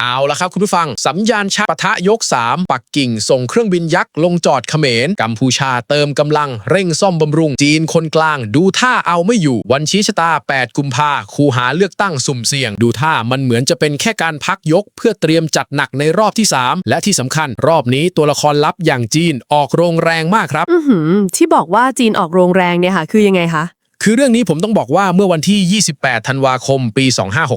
เอาละครับคุณผู้ฟัง สัญญาณชาปะทะยก 3 ปักกิ่ง ส่งเครื่องบินยักษ์ลงจอดเขมร กัมพูชาเติมกำลังเร่งซ่อมบำรุง จีนคนกลาง ดูท่าเอาไม่อยู่ วันชี้ชะตา 8 กุมภาคูหาเลือกตั้งสุ่มเสี่ยง ดูท่ามันเหมือนจะเป็นแค่การพักยก เพื่อเตรียมจัดหนักในรอบที่ 3 และที่สำคัญ รอบนี้ตัวละครลับอย่างจีนออกโรงแรงมากครับ อือหือที่บอกว่าจีนออกโรงแรงเนี่ยค่ะ คือยังไงคะคือเรื่องนี้ผมต้องบอกว่าเมื่อวันที่ 28 ธันวาคม ปี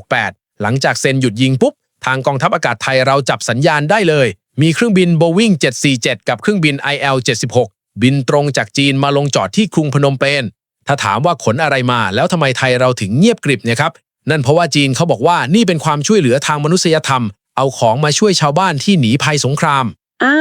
2568 หลังจากเซ็นหยุดยิงปุ๊บ ทางกองทัพอากาศไทยเราจับสัญญาณได้เลย มีเครื่องบิน Boeing 747 กับเครื่องบิน IL 76บินตรงจากจีนมาลงจอดที่กรุงพนมเปญถ้าถามว่าขนอะไรมา แล้วทำไมไทยเราถึงเงียบกริบเนี่ยครับนั่นเพราะว่าจีนเขาบอกว่านี่เป็นความช่วยเหลือทางมนุษยธรรม เอาของมาช่วยชาวบ้านที่หนีภัยสงคราม อ่า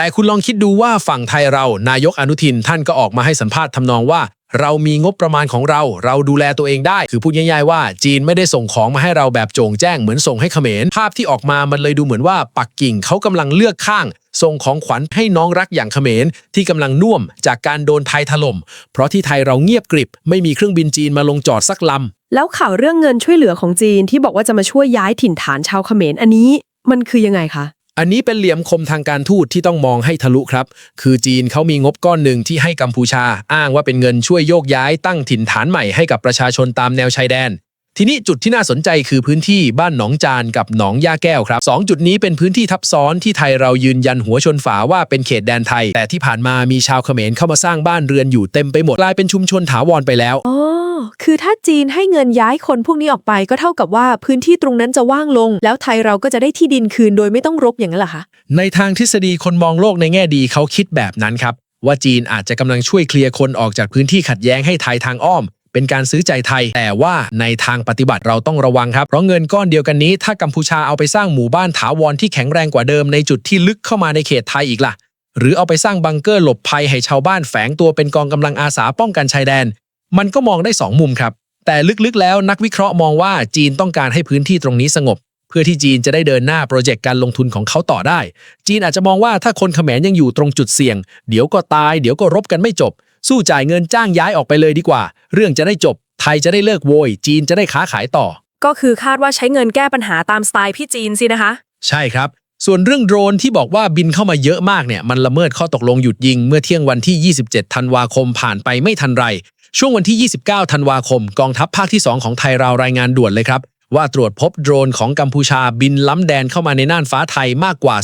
แต่คุณลองคิดดูว่าฝั่งไทยเรา นายกอนุทินท่านก็ออกมาให้สัมภาษณ์ทำนองว่า เรามีงบประมาณของเรา เราดูแลตัวเองได้ คือพูดง่ายๆว่าจีนไม่ได้ส่งของมาให้เราแบบโจงแจ้งเหมือนส่งให้เขมร ภาพที่ออกมามันเลยดูเหมือนว่าปักกิ่งเขากำลังเลือกข้าง ส่งของขวัญให้น้องรักอย่างเขมร ที่กำลังน่วมจากการโดนไทยถล่ม เพราะที่ไทยเราเงียบกริบ ไม่มีเครื่องบินจีนมาลงจอดสักลำแล้วข่าวเรื่องเงินช่วยเหลือของจีนที่บอกว่าจะมาช่วยย้ายถิ่นฐานชาวเขมรอันนี้ มันคือยังไงคะ อันนี้เป็นเหลี่ยมคมทางการทูตที่ต้องมองให้ทะลุครับ คือจีนเขามีงบก้อนหนึ่งที่ให้กัมพูชา อ้างว่าเป็นเงินช่วยโยกย้ายตั้งถิ่นฐานใหม่ให้กับประชาชนตามแนวชายแดน ทีนี้จุดที่น่าสนใจคือพื้นที่บ้านหนองจานกับหนองย่าแก้วครับสองจุดนี้เป็นพื้นที่ทับซ้อนที่ไทยเรายืนยันหัวชนฝาว่าเป็นเขตแดนไทย แต่ที่ผ่านมามีชาวเขมรเข้ามาสร้างบ้านเรือนอยู่เต็มไปหมดกลายเป็นชุมชนถาวรไปแล้วอ๋อ คือถ้าจีนให้เงินย้ายคนพวกนี้ออกไปก็เท่ากับว่าพื้นที่ตรงนั้นจะว่างลง แล้วไทยเราก็จะได้ที่ดินคืนโดยไม่ต้องรบอย่างนั้นเหรอคะในทางทฤษฎีคนมองโลกในแง่ดีเขาคิดแบบนั้นครับ ว่าจีนอาจจะกำลังช่วยเคลียร์คนออกจากพื้นที่ขัดแย้งให้ไทยทางอ้อม เป็นการซื้อใจไทย แต่ว่าในทางปฏิบัติเราต้องระวังครับเพราะเงินก้อนเดียวกันนี้ ถ้ากัมพูชาเอาไปสร้างหมู่บ้านถาวรที่แข็งแรงกว่าเดิมในจุดที่ลึกเข้ามาในเขตไทยอีกล่ะหรือเอาไปสร้างบังเกอร์หลบภัยให้ชาวบ้านแฝงตัวเป็นกองกำลังอาสาป้องกันชายแดน มันก็มองได้สองมุมครับ แต่ลึกๆแล้วนักวิเคราะห์มองว่าจีนต้องการให้พื้นที่ตรงนี้สงบ เพื่อที่จีนจะได้เดินหน้าโปรเจกต์การลงทุนของเขาต่อได้ จีนอาจจะมองว่าถ้าคนเขมรยังอยู่ตรงจุดเสี่ยง เดี๋ยวก็ตาย เดี๋ยวก็รบกันไม่จบ สู้จ่ายเงินจ้างย้ายออกไปเลยดีกว่า เรื่องจะได้จบ ไทยจะได้เลิกโวย จีนจะได้ค้าขายต่อ ก็คือคาดว่าใช้เงินแก้ปัญหาตามสไตล์พี่จีนสินะคะ ใช่ครับส่วนเรื่องโดรนที่บอกว่าบินเข้ามาเยอะมากเนี่ยมันละเมิดข้อตกลงหยุดยิงเมื่อเที่ยงวันที่ 27 ธันวาคมผ่านไปไม่ทันไร ช่วงวันที่ 29 ธันวาคม กองทัพภาคที่ 2 ของไทยเรารายงานด่วนเลยครับ ว่าตรวจพบโดรนของกัมพูชาบินล้ำแดนเข้ามาในน่านฟ้าไทยมากกว่า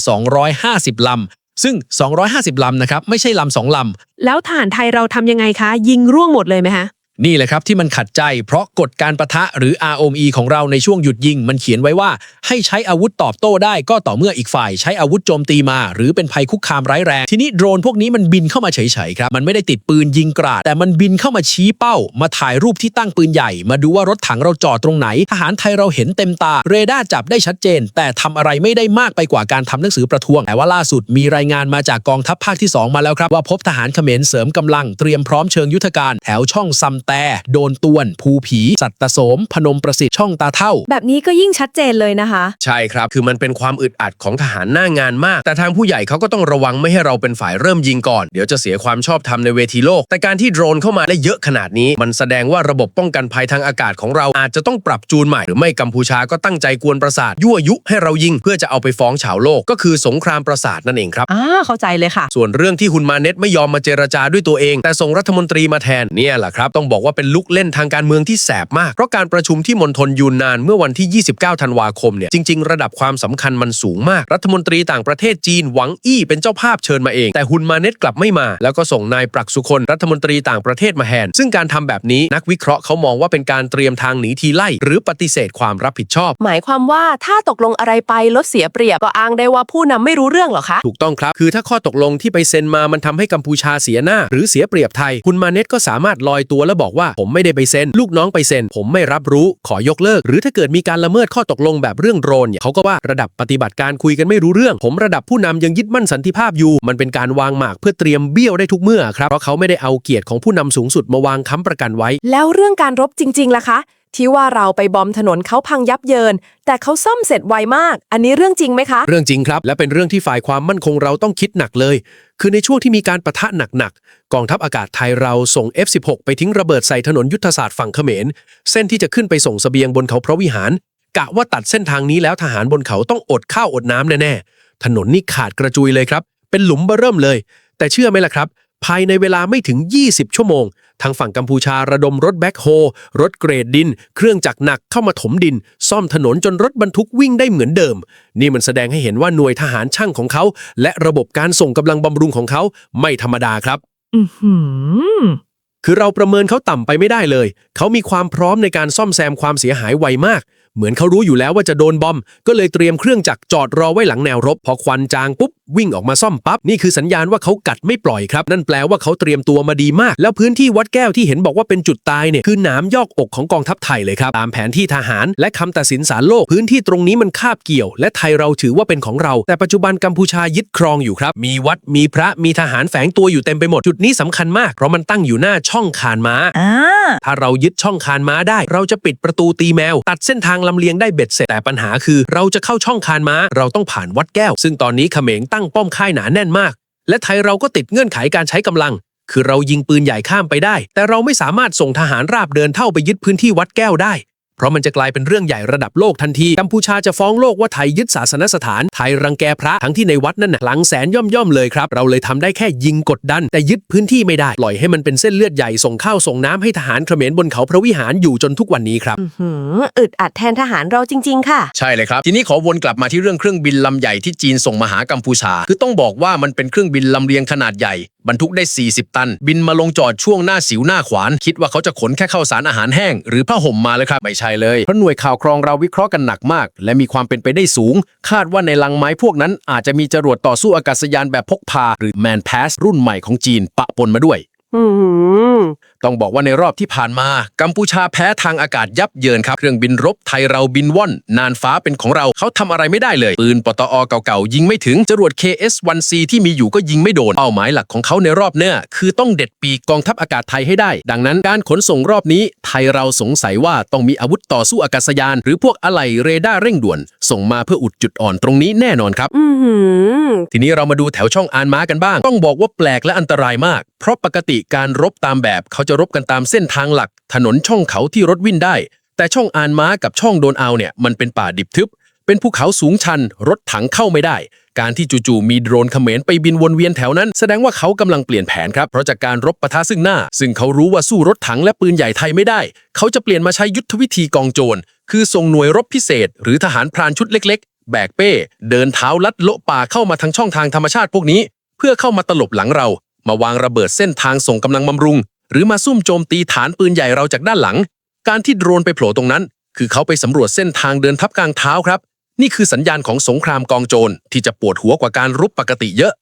250 ลำ ซึ่ง 250 ลำนะครับ ไม่ใช่ลำสองลำ แล้วฐานไทยเราทำยังไงคะ ยิงร่วงหมดเลยไหมคะ นี่แหละครับที่มันขัดใจ เพราะกฎการประทะหรือ ROME ของเราในช่วงหยุดยิง มันเขียนไว้ว่า ให้ใช้อาวุธตอบโต้ได้ก็ต่อเมื่ออีกฝ่าย ใช้อาวุธโจมตีมา หรือเป็นภัยคุกคามร้ายแรง ทีนี้โดรนพวกนี้มันบินเข้ามาเฉยๆครับ มันไม่ได้ติดปืนยิงกราด แต่มันบินเข้ามาชี้เป้า มาถ่ายรูปที่ตั้งปืนใหญ่ มาดูว่ารถถังเราจอดตรงไหน ทหารไทยเราเห็นเต็มตา เรดาร์จับได้ชัดเจน แต่ทำอะไรไม่ได้มากไปกว่าการทำหนังสือประท้วง แต่ว่าล่าสุดมีรายงานมาจากกองทัพภาคที่สองมาแล้วครับว่าพบทหารเขมรเสริมกำลังเตรียมพร้อมเชิงยุทธการแถวช่องซแต่โดนตวน ภูผี สัตตโสม พนมประสิทธิ์ช่องตาเท่า แบบนี้ก็ยิ่งชัดเจนเลยนะคะ ใช่ครับ คือมันเป็นความอึดอัดของทหารหน้างานมาก แต่ทางผู้ใหญ่เขาก็ต้องระวังไม่ให้เราเป็นฝ่ายเริ่มยิงก่อน เดี๋ยวจะเสียความชอบธรรมในเวทีโลก แต่การที่โดรนเข้ามาได้เยอะขนาดนี้ มันแสดงว่าระบบป้องกันภัยทางอากาศของเราอาจจะต้องปรับจูนใหม่ หรือไม่กัมพูชาก็ตั้งใจกวนประสาทยั่วยุให้เรายิงเพื่อจะเอาไปฟ้องชาวโลก ก็คือสงครามประสาทนั่นเองครับ อ่าเข้าใจเลยค่ะ ส่วนเรื่องที่ฮุนมาเน็ตไม่ยอมมาเจรจาด้วยตัวเอง แต่ส่งรัฐมนตรีมาแทนเนี่ยแหละครับต้องบอกว่าเป็นลุกเล่นทางการเมืองที่แสบมาก เพราะการประชุมที่มณฑลยูนนานเมื่อวันที่ 29 ธันวาคมเนี่ยจริง ๆ ระดับความสำคัญมันสูงมาก รัฐมนตรีต่างประเทศจีนหวังอี้เป็นเจ้าภาพเชิญมาเอง แต่ฮุนมาเน็ตกลับไม่มา แล้วก็ส่งนายปรักสุคนรัฐมนตรีต่างประเทศมาแทนซึ่งการทำแบบนี้นักวิเคราะห์เขามองว่าเป็นการเตรียมทางหนีทีไล่ หรือปฏิเสธความรับผิดชอบ หมายความว่าถ้าตกลงอะไรไปลดเสียเปรียบก็อ้างได้ว่าผู้นำไม่รู้เรื่องเหรอคะถูกต้องครับ คือถ้าข้อตกลงที่ไปเซ็นมามันทำให้กัมพูชาเสียหน้า หรือเสียเปรียบไทยคุณมาเน็ตก็สามารถลอยตัวแล้วบอกอกว่าผมไม่ได้ไปเซ็น ลูกน้องไปเซ็น ผมไม่รับรู้ขอยกเลิก หรือถ้าเกิดมีการละเมิดข้อตกลงแบบเรื่องโดรนเนี่ยเขาก็ว่าระดับปฏิบัติการคุยกันไม่รู้เรื่อง ผมระดับผู้นำยังยึดมั่นสันติภาพอยู่ มันเป็นการวางหมากเพื่อเตรียมเบี้ยวได้ทุกเมื่อครับเพราะเขาไม่ได้เอาเกียรติของผู้นำสูงสุดมาวางค้ำประกันไว้ แล้วเรื่องการรบจริง ๆล่ะคะ ที่ว่าเราไปบอมถนนเขาพังยับเยิน แต่เขาซ่อมเสร็จไวมาก อันนี้เรื่องจริงไหมคะ เรื่องจริงครับ และเป็นเรื่องที่ฝ่ายความมั่นคงเราต้องคิดหนักเลย คือในช่วงที่มีการประทะหนักๆกองทัพอากาศไทยเราส่ง F16 ไปทิ้งระเบิดใส่ถนนยุทธศาสตร์ฝั่งเขมร เส้นที่จะขึ้นไปส่งเสบียงบนเขาพระวิหาร กะว่าตัดเส้นทางนี้แล้วทหารบนเขาต้องอดข้าวอดน้ำแน่ๆถนนนี่ขาดกระจุยเลยครับ เป็นหลุมเบ้อเริ่มเลย แต่เชื่อไหมล่ะครับ ภายในเวลาไม่ถึง 20 ชั่วโมง ทางฝั่งกัมพูชาระดมรถแบ็คโฮรถเกรดดิน เครื่องจักรหนักเข้ามาถมดิน ซ่อมถนนจนรถบรรทุกวิ่งได้เหมือนเดิม นี่มันแสดงให้เห็นว่าหน่วยทหารช่างของเขา และระบบการส่งกำลังบำรุงของเขาไม่ธรรมดาครับ อือหือคือเราประเมินเขาต่ำไปไม่ได้เลย เขามีความพร้อมในการซ่อมแซมความเสียหายไวมาก เหมือนเขารู้อยู่แล้วว่าจะโดนบอม ก็เลยเตรียมเครื่องจักรจอดรอไว้หลังแนวรบ พอควันจางปุ๊บวิ่งออกมาซ่อมปั๊บนี่คือสัญญาณว่าเขากัดไม่ปล่อยครับ นั่นแปลว่าเขาเตรียมตัวมาดีมาก แล้วพื้นที่วัดแก้วที่เห็นบอกว่าเป็นจุดตายเนี่ยคือหนามยอกอกของกองทัพไทยเลยครับตามแผนที่ทหาร และคำตัดสินศาลโลกพื้นที่ตรงนี้มันคาบเกี่ยว และไทยเราถือว่าเป็นของเรา แต่ปัจจุบันกัมพูชายึดครองอยู่ครับ มีวัดมีพระมีทหารแฝงตัวอยู่เต็มไปหมดจุดนี้สำคัญมากเพราะมันตั้งอยู่หน้าช่องคานม้าอ่าถ้าเรายึดช่องคานม้าได้ เราจะปิดประตูตีแมว ตัดเส้นทางลำเลียงได้เบ็ดเสร็จแต่ปัญหาคือ เราจะเข้าช่องคานม้า เราต้องผ่านวัดแก้ว ซึ่งตอนนี้เขมรตั้งป้อมค่ายหนาแน่นมาก และไทยเราก็ติดเงื่อนไขการใช้กำลัง คือเรายิงปืนใหญ่ข้ามไปได้ แต่เราไม่สามารถส่งทหารราบเดินเท่าไปยึดพื้นที่วัดแก้วได้ เพราะมันจะกลายเป็นเรื่องใหญ่ระดับโลกทันที กัมพูชาจะฟ้องโลกว่าไทยยึดศาสนสถาน ไทยรังแกพระทั้งที่ในวัดนั่นน่ะหลังแสนย่อมย่อมๆเลยครับ เราเลยทำได้แค่ยิงกดดัน แต่ยึดพื้นที่ไม่ได้ ปล่อยให้มันเป็นเส้นเลือดใหญ่ส่งข้าวส่งน้ำให้ทหารเขมรบนเขาพระวิหารอยู่จนทุกวันนี้ครับหืมอึดอัดแทนทหารเราจริง ๆ ค่ะ ใช่เลยครับ ทีนี้ขอวนกลับมาที่เรื่องเครื่องบินลำใหญ่ที่จีนส่งมาหากัมพูชา คือต้องบอกว่ามันเป็นเครื่องบินลำเลียงขนาดใหญ่ บรรทุกได้ 40 ตัน บินมาลงจอดช่วงหน้าสิวหน้าขวาน คิดว่าเขาจะขนแค่ข้าวสารอาหารแห้ง หรือผ้าห่มมาเลยครับ ไม่ใช่เลย เพราะหน่วยข่าวครองเราวิเคราะห์กันหนักมาก และมีความเป็นไปได้สูง คาดว่าในลังไม้พวกนั้นอาจจะมีจรวดต่อสู้อากาศยานแบบพกพา หรือแมนพัสรุ่นใหม่ของจีนปะปนมาด้วย หืมต้องบอกว่าในรอบที่ผ่านมา กัมพูชาแพ้ทางอากาศยับเยินครับ เครื่องบินรบไทยเราบินว่อน นานฟ้าเป็นของเราเขาทำอะไรไม่ได้เลย ปืนปตอเก่าๆ ยิงไม่ถึง จรวด KS-1C ที่มีอยู่ก็ยิงไม่โดน เป้าหมายหลักของเขาในรอบเนี้ยคือต้องเด็ดปีกกองทัพอากาศไทยให้ได้ ดังนั้นการขนส่งรอบนี้ ไทยเราสงสัยว่าต้องมีอาวุธต่อสู้อากาศยาน หรือพวกอะไหล่เรดาร์เร่งด่วน ส่งมาเพื่ออุดจุดอ่อนตรงนี้แน่นอนครับอือหือทีนี้เรามาดูแถวช่องอานม้ากันบ้าง ต้องบอกว่าแปลกและอันตรายมาก เพราะปกติการรบตามแบบ เขาจะรบกันตามเส้นทางหลัก ถนนช่องเขาที่รถวิ่งได้ แต่ช่องอานม้ากับช่องโดนเอาเนี่ยมันเป็นป่าดิบทึบ เป็นภูเขาสูงชัน รถถังเข้าไม่ได้ การที่จู่ๆมีโดรนเขมรไปบินวนเวียนแถวนั้น แสดงว่าเขากำลังเปลี่ยนแผนครับเพราะจากการรบปะทะซึ่งหน้า ซึ่งเขารู้ว่าสู้รถถังและปืนใหญ่ไทยไม่ได้ เขาจะเปลี่ยนมาใช้ยุทธวิธีกองโจรคือส่งหน่วยรบพิเศษ หรือทหารพรานชุดเล็กๆ แบกเป้ เดินเท้าลัดโละป่าเข้ามาทางช่องทางธรรมชาติพวกนี้ เพื่อเข้ามาตลบหลังเรา มาวางระเบิดเส้นทางส่งกำลังบำรุง หรือมาซุ่มโจมตีฐานปืนใหญ่เราจากด้านหลัง การที่โดรนไปโผล่ตรงนั้น คือเขาไปสำรวจเส้นทางเดินทับกลางเท้าครับ นี่คือสัญญาณของสงครามกองโจรที่จะปวดหัวกว่าการรบปกติเยอะ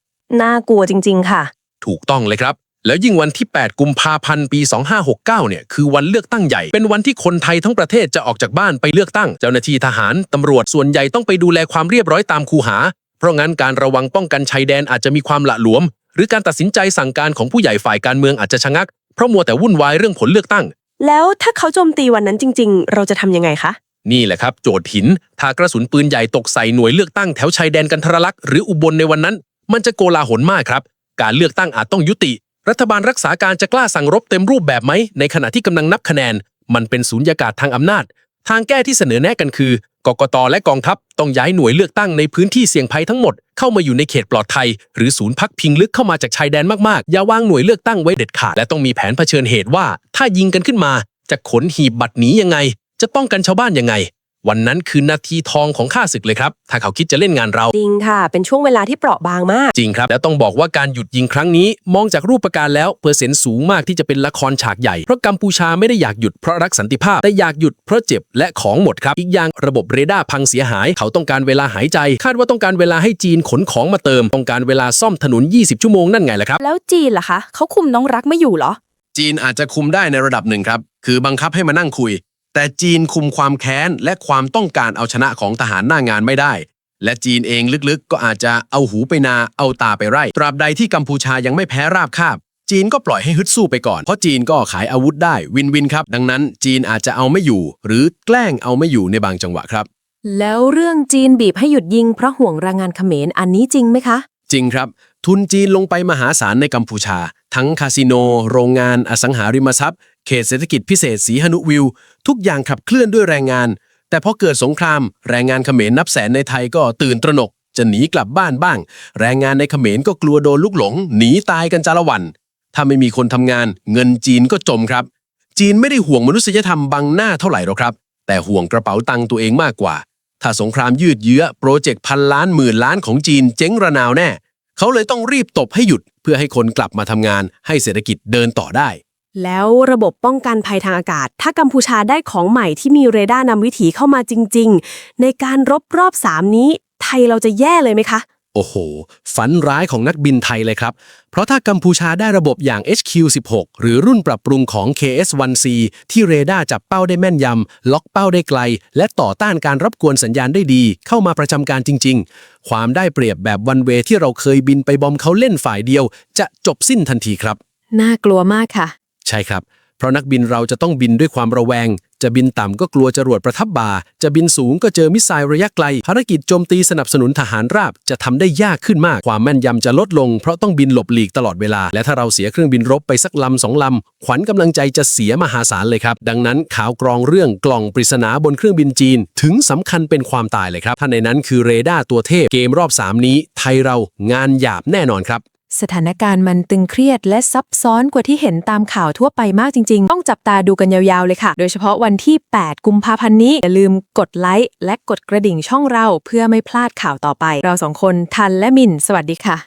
น่ากลัวจริง ๆ ค่ะ ถูกต้องเลยครับ แล้วยิ่งวันที่ 8 กุมภาพันธ์ปี 2569 เนี่ย คือวันเลือกตั้งใหญ่ เป็นวันที่คนไทยทั้งประเทศจะออกจากบ้านไปเลือกตั้ง เจ้าหน้าที่ทหาร ตำรวจส่วนใหญ่ต้องไปดูแลความเรียบร้อยตามคูหา เพราะงั้นการระวังป้องกันชายแดนอาจจะมีความหละหลวม หรือการตัดสินใจสั่งการของผู้ใหญ่ฝ่ายการเมืองอาจจะชะงัก เพราะมัวแต่วุ่นวายเรื่องผลเลือกตั้ง แล้วถ้าเขาโจมตีวันนั้นจริง ๆ เราจะทำยังไงคะ นี่แหละครับ โจทย์หิน ถ้ากระสุนปืนใหญ่ตกใส่หน่วยเลือกตั้งแถวชายแดนกันทรลักษณ์หรืออุบลในวันนั้น มันจะโกลาหลมากครับ การเลือกตั้งอาจต้องยุติ รัฐบาลรักษาการจะกล้าสั่งรบเต็มรูปแบบไหมในขณะที่กำลังนับคะแนน มันเป็นสูญญากาศทางอำนาจ ทางแก้ที่เสนอแนะกันคือกกตและกองทัพต้องย้ายหน่วยเลือกตั้งในพื้นที่เสี่ยงภัยทั้งหมดเข้ามาอยู่ในเขตปลอดภัย หรือศูนย์พักพิงลึกเข้ามาจากชายแดนมากๆ อย่าวางหน่วยเลือกตั้งไว้เด็ดขาดและต้องมีแผนเผชิญเหตุว่า ถ้ายิงกันขึ้นมา จะขนหีบบัตรหนียังไง จะป้องกันชาวบ้านยังไง วันนั้นคือนาทีทองของข้าศึกเลยครับ ถ้าเขาคิดจะเล่นงานเรา จริงค่ะ เป็นช่วงเวลาที่เปราะบางมาก จริงครับ แล้วต้องบอกว่าการหยุดยิงครั้งนี้ มองจากรูปประการแล้วเปอร์เซ็นต์สูงมากที่จะเป็นละครฉากใหญ่ เพราะกัมพูชาไม่ได้อยากหยุดเพราะรักสันติภาพ แต่อยากหยุดเพราะเจ็บและของหมดครับ อีกอย่างระบบเรดาร์พังเสียหาย เขาต้องการเวลาหายใจ คาดว่าต้องการเวลาให้จีนขนของมาเติม ต้องการเวลาซ่อมถนน 20 ชั่วโมงนั่นไงล่ะครับ แล้วจีนล่ะคะ เขาคุมน้องรักไม่อยู่เหรอ จีนอาจจะคุมได้ในระดับหนึ่งครับ คือบังคับให้มานั่งคุย แต่จีนคุมความแค้นและความต้องการเอาชนะของทหารหน้างานไม่ได้ และจีนเองลึกๆ ก็อาจจะเอาหูไปนาเอาตาไปไร่ ตราบใดที่กัมพูชายังไม่แพ้ราบคาบ จีนก็ปล่อยให้ฮึดสู้ไปก่อน เพราะจีนก็ขายอาวุธได้วินวินครับ ดังนั้นจีนอาจจะเอาไม่อยู่ หรือแกล้งเอาไม่อยู่ในบางจังหวะครับ แล้วเรื่องจีนบีบให้หยุดยิงเพราะห่วงแรงงานเขมรอันนี้จริงไหมคะ จริงครับ ทุนจีนลงไปมหาศาลในกัมพูชา ทั้งคาสิโน โรงงานอสังหาริมทรัพย์ เขตเศรษฐกิจพิเศษสีหนุวิว ทุกอย่างขับเคลื่อนด้วยแรงงาน แต่พอเกิดสงคราม แรงงานเขมรนับแสนในไทยก็ตื่นตระหนก จะหนีกลับบ้านบ้าง แรงงานในเขมรก็กลัวโดนลูกหลง หนีตายกันจาละวัน ถ้าไม่มีคนทำงาน เงินจีนก็จมครับ จีนไม่ได้ห่วงมนุษยธรรมบังหน้าเท่าไหร่หรอกครับ แต่ห่วงกระเป๋าตังค์ตัวเองมากกว่า ถ้าสงครามยืดเยื้อโปรเจกต์พันล้านหมื่นล้านของจีนเจ๊งระนาวแน่ เขาเลยต้องรีบตบให้หยุดเพื่อให้คนกลับมาทำงานให้เศรษฐกิจเดินต่อได้ แล้วระบบป้องกันภัยทางอากาศ ถ้ากัมพูชาได้ของใหม่ที่มีเรดาร์นำวิถีเข้ามาจริง ๆ ในการรบรอบสามนี้ ไทยเราจะแย่เลยไหมคะ โอ้โห ฝันร้ายของนักบินไทยเลยครับ เพราะถ้ากัมพูชาได้ระบบอย่าง HQ16 หรือรุ่นปรับปรุงของ KS1C ที่เรดาร์จับเป้าได้แม่นยำ ล็อกเป้าได้ไกล และต่อต้านการรับกวนสัญญาณได้ดี เข้ามาประจำการจริง ๆ ความได้เปรียบแบบวันเวที่เราเคยบินไปบอมเขาเล่นฝ่ายเดียว จะจบสิ้นทันทีครับ น่ากลัวมากค่ะ ใช่ครับ เพราะนักบินเราจะต้องบินด้วยความระแวง จะบินต่ำก็กลัวจรวดประทับบ่า จะบินสูงก็เจอมิสไซล์ระยะไกล ภารกิจโจมตีสนับสนุนทหารราบ จะทำได้ยากขึ้นมาก ความแม่นยำจะลดลง เพราะต้องบินหลบหลีกตลอดเวลา และถ้าเราเสียเครื่องบินรบไปสักลำสองลำ ขวัญกำลังใจจะเสียมหาศาลเลยครับ ดังนั้นข่าวกรองเรื่องกล่องปริศนาบนเครื่องบินจีน ถึงสำคัญเป็นความตายเลยครับถ้าในนั้นคือเรดาร์ตัวเทพเกมรอบสามนี้ ไทยเรางานหยาบแน่นอนครับ สถานการณ์มันตึงเครียดและซับซ้อนกว่าที่เห็นตามข่าวทั่วไปมากจริง ๆ ต้องจับตาดูกันยาวๆเลยค่ะ โดยเฉพาะวันที่ 8 กุมภาพันธ์นี้ อย่าลืมกดไลค์และกดกระดิ่งช่องเรา เพื่อไม่พลาดข่าวต่อไป เราสองคนทันและมิน สวัสดีค่ะ